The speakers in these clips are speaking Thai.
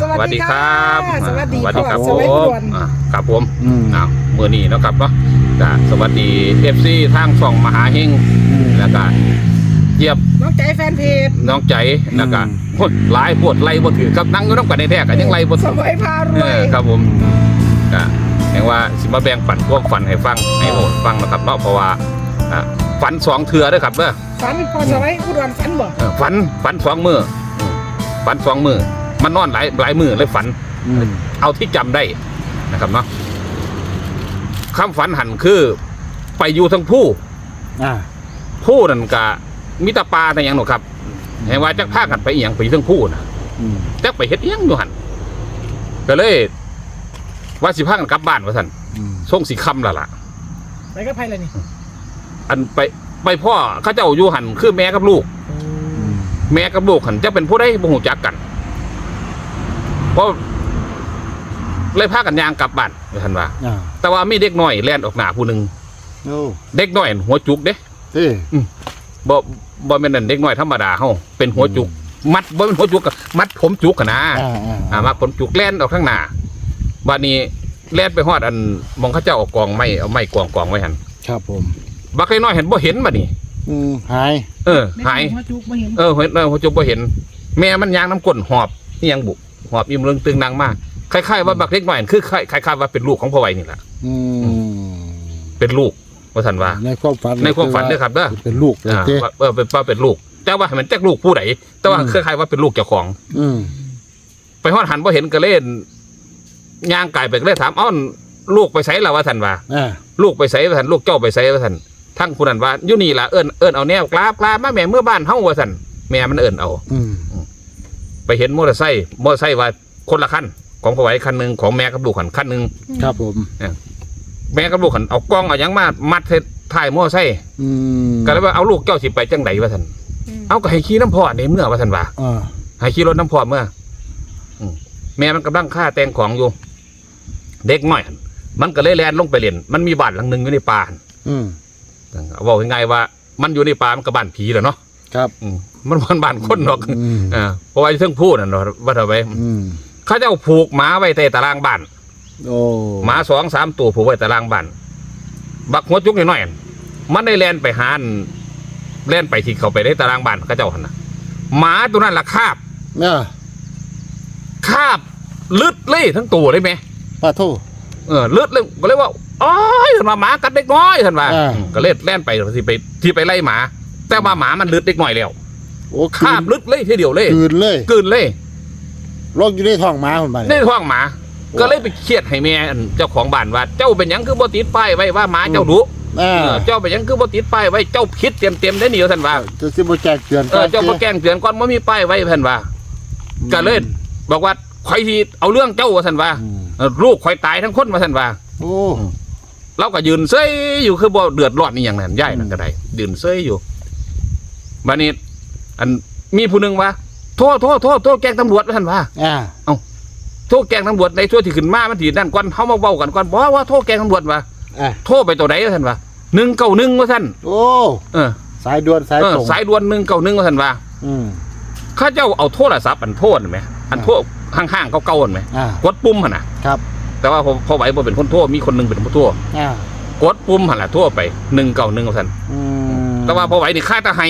สวัสดีครับสวัสดีสวัสดีครับพ่ผอสวัสดีมด่วนอ่าครับผมอืมอ้าวมือนี้เนาะครับเนาะก็สวัสดีเอฟซีทางช่องมหาเฮงแล้วก็เยียบน้องใจแฟนเพจน้องใจแล้วก็อืมโอ้ยหลายปวดไล่บ่ถือครับนั่งอยู่น้ำกันในแท้กันยังไล่บ่สถือมัยพารเอวยอครับผมก็แห่งว่าสิมาแบ่งปันความฝันให้ฟังให้โอดฟังนะครับเนาะเพราะว่าอ่าฝันสองเทือเด้อครับเด้อฝันพอสมัยอุดรฝันบ่เออฝันฝันสองมืออืมฝันสองมือ มันนอนหลายหลายมือเลยฝัน อืม เอาที่จำได้นะครับเนาะคำฝันหันคือ ไปอยู่ทั้งผู้ อ่า ผู้นั่นกะมิตรปลาแต่ยังหนูครับเห็นว่าจักพากันไปอหย่างไปอยู่ทั้งผู้นะอืม จักไปเฮ็ดอหยังอยู่หันก็เลย ว่าสิพากันกลับบ้านว่าสันอืม ส่งสีคำและล่ะ ไปกับไผเลยนี่อันไปไปพ่อเข้าเจ้าอยู่หันคือแม่กับลูก อืม แม่กับลูกหันจะเป็นผู้ได้บ่หูจักกัน เพราะเลยพากันยางกลับบ้านว่าท่านว่า อ่าแต่ว่ามีเด็กน้อยแล่นออกหน้าผู้หนึ่งโอ้เด็กน้อยหัวจุกเด้เอ้บ่บ่แม่นนั่นเด็กน้อยธรรมดาเฮาเป็นหัวจุก มัดบ่เป็นหัวจุกอะมัดผมจุกกันนะ อ่าอ่าอ่ามัดผมจุกแล่นออกข้างหน้าบัดนี้แล่นไปฮอดอันมองเขาเจ้าเอากองไม้เอาไม้กองกองไว้หั่นครับผม บักไอ้น้อยเห็นบ่เห็นบัดนี้อืมหาย เออแม่หายหัวจุกบ่เห็น เออเห็นเออหัวจุกบ่เห็น แม่มันยางน้ำก้นหอบนี่ยังบุ หอบอิ่มเรื่องตึงนางมากคล้ายๆว่าบักเล็กน้อยนั่นคือคล้ายๆว่าเป็นลูกของพ่อไว้นี่แหละอืมเป็นลูกว่าซั่นว่า ในความฝันในความฝันเด้อครับเด้อเป็นลูกเลยอ่าเจ้ว่าเออเป็นว่าเป็นลูก แต่ว่ามันแจ๊กลูกผู้ใดแต่ว่าอืมคล้ายๆว่าเป็นลูกเจ้าของ อืมไปฮอดหันบ่เห็นก็เล่นย่างไก่ไปก็เลยถามเอ้าลูกไปไสล่ะว่าท่านว่าอ่าลูกไปไสว่าท่านลูกเจ้าไปไสว่าท่านทั้งผู้นั้นว่าอยู่นี่ล่ะเอิ้นเอิ้นเอาแนวกราบกราบมาแม่เมื่อบ้านเฮาว่าท่านแม่มันเอิ้นเอา อืม ไปเห็นมอเตอร์ไซค์มอเตอร์ไซค์ว่าคนละคันของพ่อไหวคันหนึงของแม่กับลูกคันคันหนึงครับผมแม่กับลูกคันเอากล้องเอาหยังมามัดใส่ท้ายมอเตอร์ไซค์อืมก็เลยว่าเอาลูกเจ้าสิไปจังไดว่าท่านมเอาก็ให้ขี่น้ำพ่อในเมื่อว่าท่านว่าอ่าให้ขี่รถน้ำพอเมื่ออืมแม่มันกำลังฆ่าแต่งของอยู่ เด็กน้อยหั่นมันก็เลยแลนลงไปเล่นมันมีบ้านหลังหนึ่งอยู่ในป่าหั่นอืมบอกง่ายๆว่า มันอยู่ในป่ามันก็บ้านผีแหละเนาะครับอื มมันมันบ้านคนหรอกอืมอ่าเพราะว่าเพิ่งพูดน่ะเนาะว่าทำไมอืมเขาเจ้าผูกหมาไว้ใต้ตารางบ้านโอ้หมาสองสามตัวผูกไว้ตารางบ้านบักหัวจุกน้อยๆหั่นมันได้แลนไปหาอันแล่นไปที่เขาไปในตารางบ้านเขาเจ้าหันนะหมาตัวนั้นละคาบอ่าคาบลึดเลยทั้งตัวเลยไหมป้าโทเออเลือดเลยก็เลยว่าอ้อยท่านว่าหมากัดเด็กน้อยท่านว่าอ่าอืมก็เลยแล่นไปที่ไปที่ไปไล่หมา แต่ว่าหมามันเลือดเด็กน้อยแล้ว โอ้คาบลึดเลยทีเดียวเลยคืนเลยกลืนเลยลอกอยู่ในท้องหมาคนไปในท้องหมา ก็เลยไปเครียดให้แม่อันเจ้าของบ้านว่า เจ้าเป็นหยังคือบ่ติดป้ายไว้ว่าหมาเจ้าดุอ่าเออเจ้าเป็นหยังคือบ่ติดป้ายไว้เจ้าผิดเต็มเต็มๆได้หนิท่านว่าจะสิบ่แจ้งเตือนเออเจ้าบ่แกล้งเตือนก่อนบ่มีป้ายไว้ท่านว่า ก็เลยบอกว่าข่อยสิเอาเรื่องเจ้าว่าท่านว่าอืมเออลูกข่อยตายทั้งคนว่าท่านว่า โอ้ เราก็ยืนเซยอยู่คือบ่เดือดร้อนนี่อย่างนั้นย่ายนั่นก็ได้ยืนเซยอยู่บัดนี้ อันมีผู้หนึงว่าโทษโทษโทษโทษแกล้งตำรวจว่าท่านว่าอ่าโทษแกล้งตำรวจในช่วงที่ขึ้นมามันทีนั่นก่อนเฮามาเว้ากันก่อนบ่ว่าโทษแกล้งตำรวจว่าอ่าโทษไปตัวไหนว่าท่านว่า191ว่าท่านโอ้เออสายด่วนสายเออตรงสายด่วน191ว่าท่านว่าอืมข้าเจ้าเอาโทรศัพท์อันโทษนั่นไหมอันโทษห้างๆเก่าๆนั่นไหมอ่ากดปุ่มหั่นน่ะ ครับแต่ว่าพอพอไหวบ่เป็นคนโทษมีคนหนึงเป็นผู้โทษอ่ากดปุ่มหั่นล่ะโทษไป191ว่าท่านอืมแต่ว่าพอไหวนี่ค่าตาไห้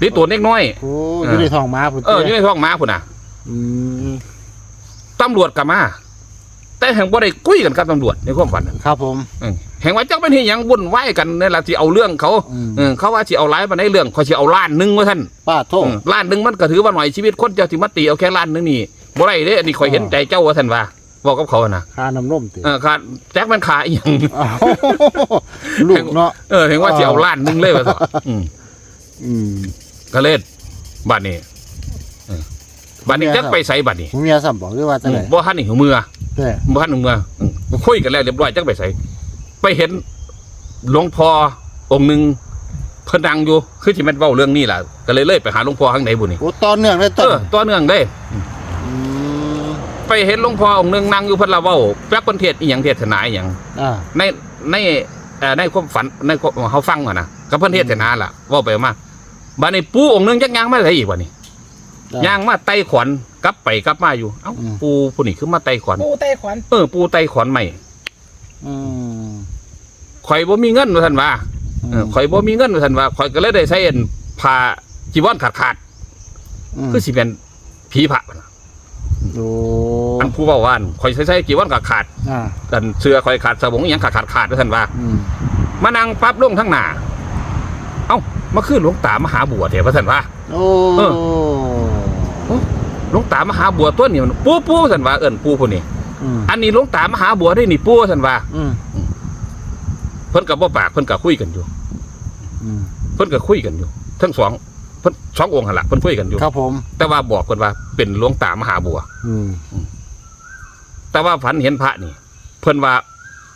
นี่ตัวเล็กน้อย โอ้อยู่ในท้องหมาพุ่นเอออยู่ในท้องหม้าพุ่นน่ะอืมตำรวจก็มา แต่แห่งบ่ได้คุยกันกับตำรวจในความฝันน่ะครับผมเออแห่งว่าจักเป็นที่หยังวุ่นวายกันนี่ล่ะที่เอาเรื่องเขาอืมเออเขาว่าสิเอาหลายมาในเรื่องเขาสิเอาล้านหนึงว่าท่านป้าโทษเออล้านหนึงมันก็ถือว่าหน่อยชีวิตคนเจ้าสิมาตีเอาแค่ล้านหนึงนี่บ่ได้เด้อันนี้ข่อยเห็นใจเจ้าว่าท่านว่าบอกกับเขาน่ะค่าน้ำนมติเออขาดแจ็คมันขาอีหยังอ้าวลูกเนาะเออเห็นว่าสิเอาล้านหนึงเลยว่าซั่นอืม อืม ก็เลยบัดนี้เออบัดนี้จักไปไสบัดนี้ผมมีอาสัมบอกด้วยว่าจะไหนบ่ทันนี่หัวมือแต่บ้านหนึ่งเมืองอืมคุยกันแล้วเรียบร้อยจังไปใส่ไปเห็นหลวงพ่อองค์หนึ่งเพนดังอยู่ คือที่แมันเว้าเรื่องนี้แหละก็เลยเลยไปหาหลวงพ่อข้างในบุนี่โอ้ตอนเนื่องเลยเอต้นอตัวเนื่องได้ มไปเห็นหลวงพ่อองค์หนึ่งนั่งอยู่เพิ่นละเว้าแป๊กเพิ่นเทศอีหยังเทศนาอีหยัง อ่า ในในเอ่อในความฝันในความเฮาฟังอะนะก็เพิ่นเทศนาล่ะเว้าไปมา บัดนี้ปู่องค์หนึงจักยังมาได้อีกบัดนี้จ้ะย่างมาไต่ขอนกลับไปกลับมาอยู่เอ้าอืม ปูผู้นี่คือมาไต่ขอนปูไต้ขวัญเออปูไต่ขอนใหม่อืมข่อยบ่มีเงินว่าท่านว่าเออข่อยบ่มีเงินว่าท่านว่าข่อยก็เลยได้ใช้เอ็นผ้าจีวรขาดขาดๆคือสิเป็นผีพระน่ะโอ้อันผู้เว้าว่านข่อยใช้ใช้จีวรขาดขาดอ่าๆกันเสื้อข่อยขาดสบงอหยังขาดขาดขาดว่าท่านว่า อืมมานั่งปั๊บลงทั้งหน้าเอ้า มาคือหลวงตามหาบัวเถอะว่าท่านว่า โอ้เออหลวงตามหาบัวตัวนี้มันปูปูว่าท่านว่าเอิ้นปูผู้นี้อืมอันนี้หลวงตามหาบัวได้นี่ปูว่าท่านว่าอืมเพิ่นก็บ่ปากเพิ่นก็คุยกันอยู่ อืมเพิ่นก็คุยกันอยู่ ทั้งสองเพิ่นสององค์หั่นล่ะเพิ่นคุยกันอยู่ ครับผม แต่ว่าบอกเพิ่นว่าเป็นหลวงตามหาบัว อืมแต่ว่าฝันเห็นพระนี่ เพิ่นว่า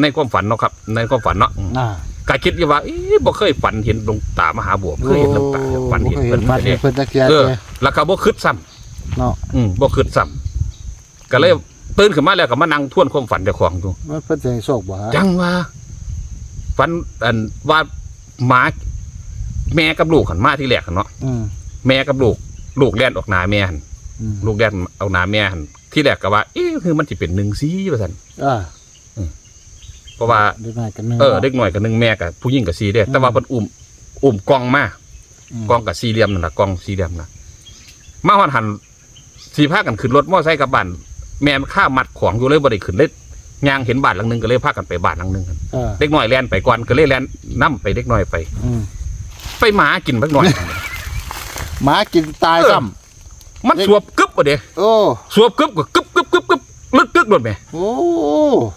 ในความฝันเนาะครับ ในความฝันเนาะอืมอ่า ก็คิดอยู่ว่าเอ๊ะบ่เคยฝันเห็นหลวงตามหาบัวเคยเห็นหลวงตาฝันเห็นโอ้เพิ่นฝันเห็นเด้เพิ่นตะเกียบเออเลยแล้วก็บ่คิดซ้ำเนาะอืมบ่คิดซ้ำก็เลยตื่นขึ้นมาแล้วก็มานั่งทวนความฝันเจ้าของดูมันเพิ่นจะให้โชคบ่ฮะจังว่าฝันอันว่าหมาแม่กับลูกหันมาที่แรกหันเนาะอืมแม่กับลูก ลูกแล่นออกหนาแม่หันอืมลูกแล่นเอาหนาแม่หันที่แรกก็ว่า เอ๊ะคือมันสิเป็นหนึ่งซีว่าซั่นอ่า เพราะว่าเด็กน้อยกันหนึงเออเด็กหน่อยกับหนึ่งแม่กับผู้หญิงกับซีเด้แต่ว่าเพิ่นอุ้มอุ้มกล้องมามกล้องกับสี่เหลี่ยมนั่นน่ะกล้องสี่เหลี่ยมน่ะมาฮอดหันสีพากันขึ้นรถมอไซค์กลับบ้านแม่มันข้ามัดของอยู่เลยบ่ได้ขึ้นเลยย่างเห็นบ้านหลังหนึงก็เลยพากันไปบ้านหลังหนึงกันเออเด็กน้อยแล่นไปก่อนก็เลยแล่นนํไปเด็กน้อยไปอืมไปหมากินบักหน่อยหมากินตายเออซ้มันสวบกึบบ่เด้ำโอ้สวบกึบก็กึบกึบกึบกึบลึ กกึกโดดแม่โอ้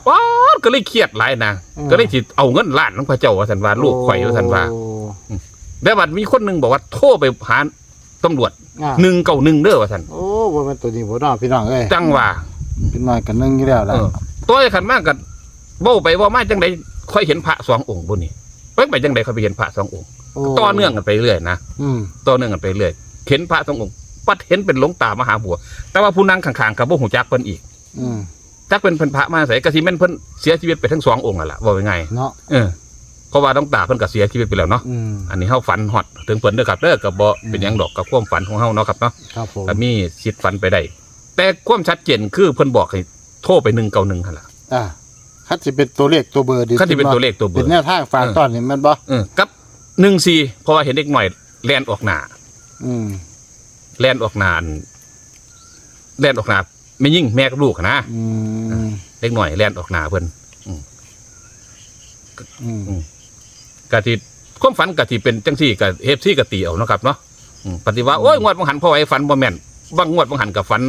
ป๊าดก็เลยเครียดหลายนะอืมก็เลยสิเอาเงินล้านของพระเจ้าว่าซั่นว่าลูกข่อยว่าซั่นว่าโอ้แต่บัดมีคนหนึงบอกว่าโทรไปหาตำรวจอะ191เด้อว่าซั่นโอ้บ่แม่นตัวนี้บ่เนาะพี่น้องเอ้ยจังว่าพี่น้อยกันหนึงอยู่แล้วเอล่ะอตัวไอ้ขันมากกันเว้าไปเว่ามาจังใดค่อยเห็นพระสององค์บนนี้ไปไปจังใดค่อยไปเห็นพระสององค์โอ้ต่อเนื่องกันไปเรื่อยนะอืมต่อเนื่องกันไปเรื่อยเห็นพระสององค์ปัดเห็นเป็นหลวงตามหาบัว แต่ว่าผู้นั่งข้างๆกับบ่หูจักเพิ่นอีกอืม จักเป็นเพิ่นพระมาใส่กะสิแม่นเพิ่นเสียชีวิตไปทั้งสององค์นั่นล่ะว่าไงายเนาะๆเออเพราะว่าหลวงตาเพิ่นก็เสียชีวิตไปแล้วเนาะอืมอันนี้เฮาฝันฮอดถึงเพิ่นเด้อครับเด้อก็บ่เป็นหยังดอกกับความฝันของเฮาเนาะครับเนาะ ครับผมก็มีสิทธิ์ฝันไปได้ แต่ความชัดเจนคือเพิ่นบอกให้โทรไป191หั่นล่ะ อ่าคัดสิเป็นตัวเลขตัวเบอร์ดีคันสิเป็นตัวเลขตัวเบอร์ เป็นแนวทางฝากเออตอนนี่แมันบ่เออกับหนึ่งสี่เพราะว่าเห็นเด็กหน่อยแลนออกหนาอืมแลนออกหนานแลนออกหนา ไม่ยิ่งแม่กับลูกอะนะอืมเด็กหน่อยแลนออกหนาเพิ่นอืมกะทิความฝันกะทิเป็นจังซี่กะเฮฟซี่กะตีเอาเนาะครับเนาะอืมปฏิว่าโอ้ยงวดบังหันพ่อไอ้ฝันบ่แม่นบางงวดบังหันกับฝัน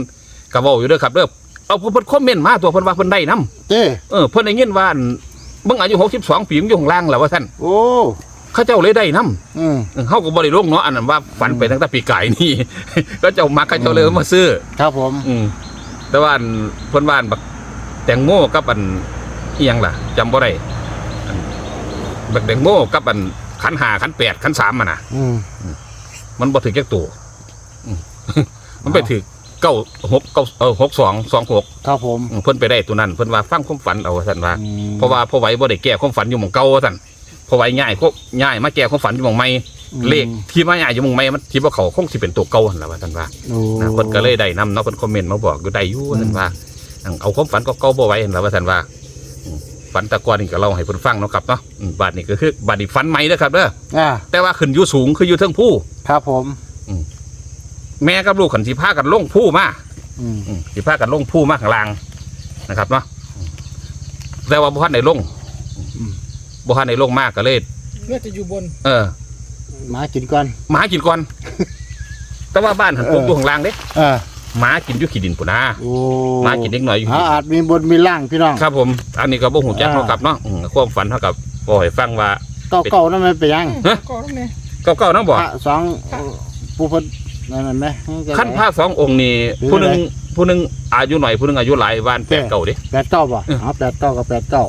กะเว้าอยู่เด้อครับเด้อเอาเพิ่นคอมเมนต์มาตัวเพิ่นว่าเพิ่นได้นํเจ้เออเพิ่นได้ยินว่าอั่นเบิ่งอายุ62ปีมันอยู่ข้างล่างแล้วว่าซั่นโอ้เขาเจ้าเลยได้นํ อืม เฮาก็บ่ได้ลงเนาะอันนั้นว่าฝันไปตั้งแต่ปีกายนี่ ก็เจ้ามักเขาเจ้าเลยมาซื้อครับผม อืม แต่ว่าอันเพิ่นว่าอันบักแตงโมกับอันเอียงล่ะจำบ่ได้อันบักแตงโมกับอันขันหาขันแปดขันสามมันน่ะอืมมันบ่ถึงแค่ตัวอืม มันไปถึงเก้าหกเก้าเออหกสองสองหกครับผมเพิ่นไปได้ตัวนั้นเพิ่นว่าฟังความฝันเอาท่านว่าอืมเพราะว่าพ่อไหวบ่ได้แก้ความฝันอยู่หม่องเก่าท่านพ่อไหวง่ายก็ง่ายมาแก้ความฝันอยู่หม่องใหม่ เลขที่มาง่ายอยู่หม่องใหม่มันคิดว่าเขาคงสิเป็นตัวเก่าหั่นล่ะว่าท่านว่าโอ้นะเพิ่นก็เลยได้นำเนาะเพิ่นคอมเมนต์มาบอกอยู่ได้อยู่ท่านว่าอั่งเอาความฝันก็เก่าบ่ไหว้เห็นแล้วว่าท่านว่าอืมฝันแตะกอนนี่ก็เล่าให้เพิ่นฟังเนาะครับเนาะอืมบาดนี้ก็คือบาดนี้ฝันใหม่เด้อครับเด้ออ่าแต่ว่าขึ้นอยู่สูงคืออยู่เทิงผู้ครับผมแม่กับลูกขันสิพากันลงผู้มาอืมอืมสิพากันลงผู้มาข้างล่างนะครับเนาะอืมแต่ว่าบ่ทันได้ลงบ่ทันได้ลงมากก็เลยเลือดจะอยู่บน เออ หมากินก่อนหมากินก่อน แต่ว่าบ้านหันปลูกอยู่ข้างล่างเด้อ่าหมากินอยู่ขี้ดินปุ่นนะโอ้หมากินเด็กน้อยอยู่หาอาจมีบนมีล่างพี่น้อง ครับผม อันนี้ก็บ่ฮู้จักอ่าเนาะครับเนาะอืมความฝันเท่ากับบ่ให้ฟังว่า เก่าเก่าๆนั่นมันไปยังฮะ ก็ต้องเนี่ยเก่าๆนำบ่พระสองผู้เพิ่นนั่นนั่นไหม ขั้นพระสององค์นี่หรือผู้หนึงอะไรผู้หนึงอายุหน่อยผู้หนึงอายุหลายบ้านแปดเก่าเด้ แปดเก้าป่ะอ๋อแปดเก้ากับแปดเก้า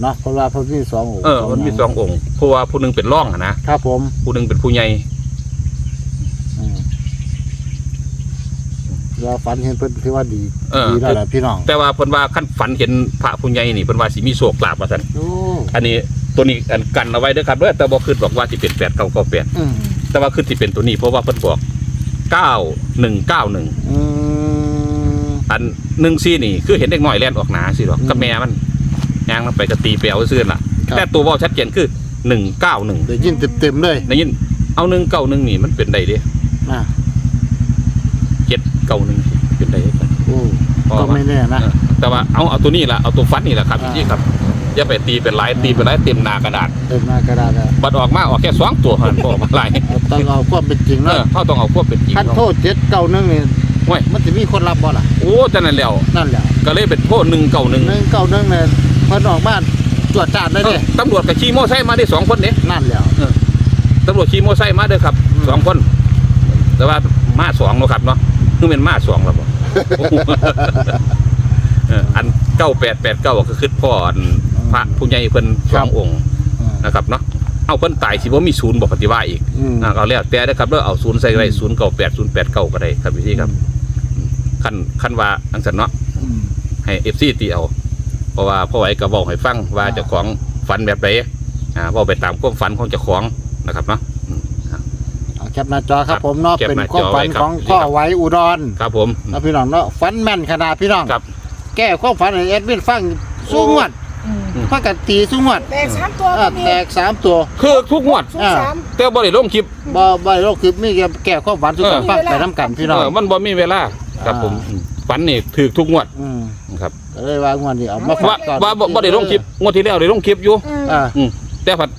เนาะเพราะว่าเพิ่นมีสององค์เออมันมีสององค์เพราะว่าผู้หนึงเป็นร่องอะนะครับผมผู้หนึงเป็นผู้ใหญ่อืมเราฝันเห็นเพิ่นถือว่าดีเออ ดีแล้วแหละพี่น้องแต่ว่าเพิ่นว่าขั้นฝันเห็นพระผู้ใหญ่นี่เพิ่นว่าสิมีโชคลาภว่าซั่นโอ้อันนี้ตัวนี้อันกันเอาไว้เด้อครับเด้อแต่บ่คิดบอกว่าสิเป็น8 9 9 8อืมแต่ว่าคือสิเป็นตัวนี้เพราะว่าเพิ่นบอกเก้าหนึ่งเก้าหนึ่งอืม อันหนึ่งซีนี่ คือเห็นเด็กน้อยแล่นออกหนาสิหรอกอืม กับแม่มัน ยางมันไปกระตีไปเอาซื่อน่ะ ครับ แต่ตัวเว่าชัดเจนคือหนึ่งเก้าหนึ่งได้ยินเต็มๆเลยได้ยินเอาหนึ่งเก้าหนึ่งนี่มันเป็นใดเด้อะเจ็ดเก้าหนึ่งเป็นใดเด้กัน โอ้ก็ไม่แน่นะ เออแต่ว่าเอาเอาตัวนี้ละเอาตัวฟันนี่แหละครับอ่า พี่ครับอย่าไปตีเป็นหลายตีเป็นหลายเต็มหนากระดาษเต็มหน้ากระดาษอะบัดออกมาออกแค่สองตัวเท่านั้นบ่ออกมาหลายเอาต้องเอาความเป็นจริงเอเนาะอเขาต้องเอาควบเป็นจริงคันเนาะโทษเจ็ดเก้าหนึ่งนี่โอ้ยมันจะมีคนรับบ่ล่ะโอ้จังนั้นแล้วนั่นแหละก็เลยเป็นโทษหนึ่งเก้าหนึ่ง หนึ่งเก้าหนึ่งเนี่ย เพิ่นออกบ้านตรวจจานได้เลยตำรวจกับขี่มอไซค์มาได้สองคนเนี่ยนั่นแหละตำรวจขี่มอไซค์มาเด้อครับอืม สองคน แต่ว่ามาสองเนาะครับเนาะคือเป็นมาสองแล้วบ่ เอออันเก้าแปดแปดเก้าก็คือพ่ออันพระผู้ใหญ่เพิ่นสององค์อืมนะครับเนาะเอาเพิ่นตายสิบ่มีศูนย์บ่ปฏิวัติอีก อืม อ่าเอาแล้วแต่นะครับเด้อเอาศูนย์ใส่ก็ได้ศูนย์เก้าแปดศูนย์แปดเก้าก็ได้ครับพี่ครับขั้นขั้นว่าอังสันเนาะอืมให้เอฟซีตีเอา เพราะว่าพ่อไหวก็บอกให้ฟังว่าอ่าเจ้าของฝันแบบไหนอ่าเว่าไปตามความฝันของเจ้าของนะครับเนาะอืมเอาแคปหน้าจอครับผมเนาะแคปเป็นหน้าความจอฝันไว้ครับ ของพ่อไว้อุดรครับผมนะพี่น้องเนาะฝันแม่นขนาดพี่น้องครับ แก้ความฝันให้เอ็ดวินฟังสู้งวดอืมพากันตีสู้งวดแตกสามตัวอ่าก็มีแตกสามตัว คือทุกงวดศูนย์สาม แต่บ่ได้ลงคลิปบ่บ่โลกคือมีแก้ความฝันสุดเออ ฟังไปน้ำกันพี่น้อง เออมันบ่มีเวลาครับผมอ่าอืมฝันนี่ถือทุกงวด อืมครับก็ เลยว่างวดนี้เอามาว่าฝากก่อนว่าบ่บ่ได้ลงคลิปงวดที่แล้วได้ลงคลิปอยู่ อืมอ่าอืมแต่ผัด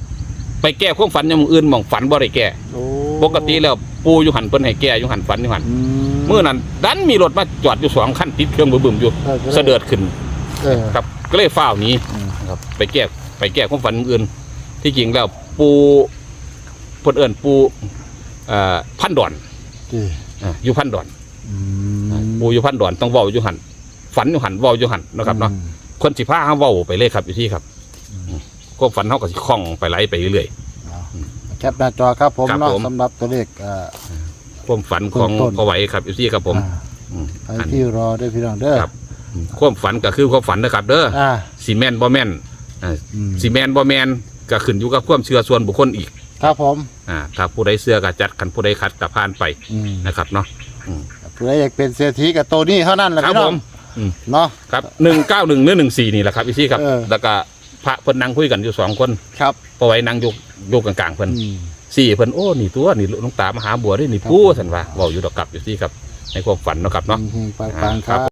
ไปแก้ความฝันอย่างอื่นหมองฝันบ่ได้แก้โอ้ปกติแล้วปูอยู่หันเพิ่นให้แก้อยู่หันฝันอยู่หันอืมื้อนั้นดันมีรถมาจอดอยู่สองคันติดเครื่องบึ้มๆอยู่ออก็ลยเสด็จขึ้น เออ ครับก็เลยฝ้าวหนี้อืม ครับไปแก้ไปแก้ความฝันอื่น ที่จริงแล้วปูเพิ่นเอิ้นปูเอ่อพันดอนดีอ่าอยู่พันดอนอืมปูอยู่พันดอนต้องเว้าอยู่หัน ฝันอยู่หันเว้าอยู่หันนะครับเนาะคนสิพาเฮาเว้าไปเลยครับอยู่ที่ครับก็ฝันเฮาก็สิคล่องไปไหลไปเรื่อยแคปหน้าจอครับผมครับเนาะผมสำหรับตัวเลขอ่าๆความฝันของต้นๆพ่อไหวครับอยู่ที่ครับผมอ่าอืมไปอันที่รอด้วยพี่น้องเด้อครับความฝันก็คือความฝันนะครับ เด้ออ่าซีแมนบ่แม่นอ่าอืมซีแมนบ่แม่นก็ขึ้นอยู่กับความเชื่อส่วนบุคคลอีก ครับผมอ่าถ้าผู้ใดเชื่อก็จัดคันผู้ใดขัดก็ผ่านไปอืมนะครับเนาะผู้ใดอยากเป็นเศรษฐีกับตัวนี้เท่านั้นแหละครับพี่น้ผอง ม เนาะ ครับหนึ่งเก้าหนึ่งหรือหนึ่งสี่นี่แหละครับพี่ซี่ครับ เออ แล้วก็พระเพิ่นนั่งคุยกันอยู่สองคนครับพอไว้นั่งอยู่อยู่กลางๆเพิ่นอืม สี่เพิ่นโอ้นี่ตัวนี่หลวงตามหาบัวได้นี่ครับปู่สันว่าเว้าอยู่ดอกกลับอยู่ซี่ครับในความฝันเนาะครับเนาะเฮงๆปังๆครับ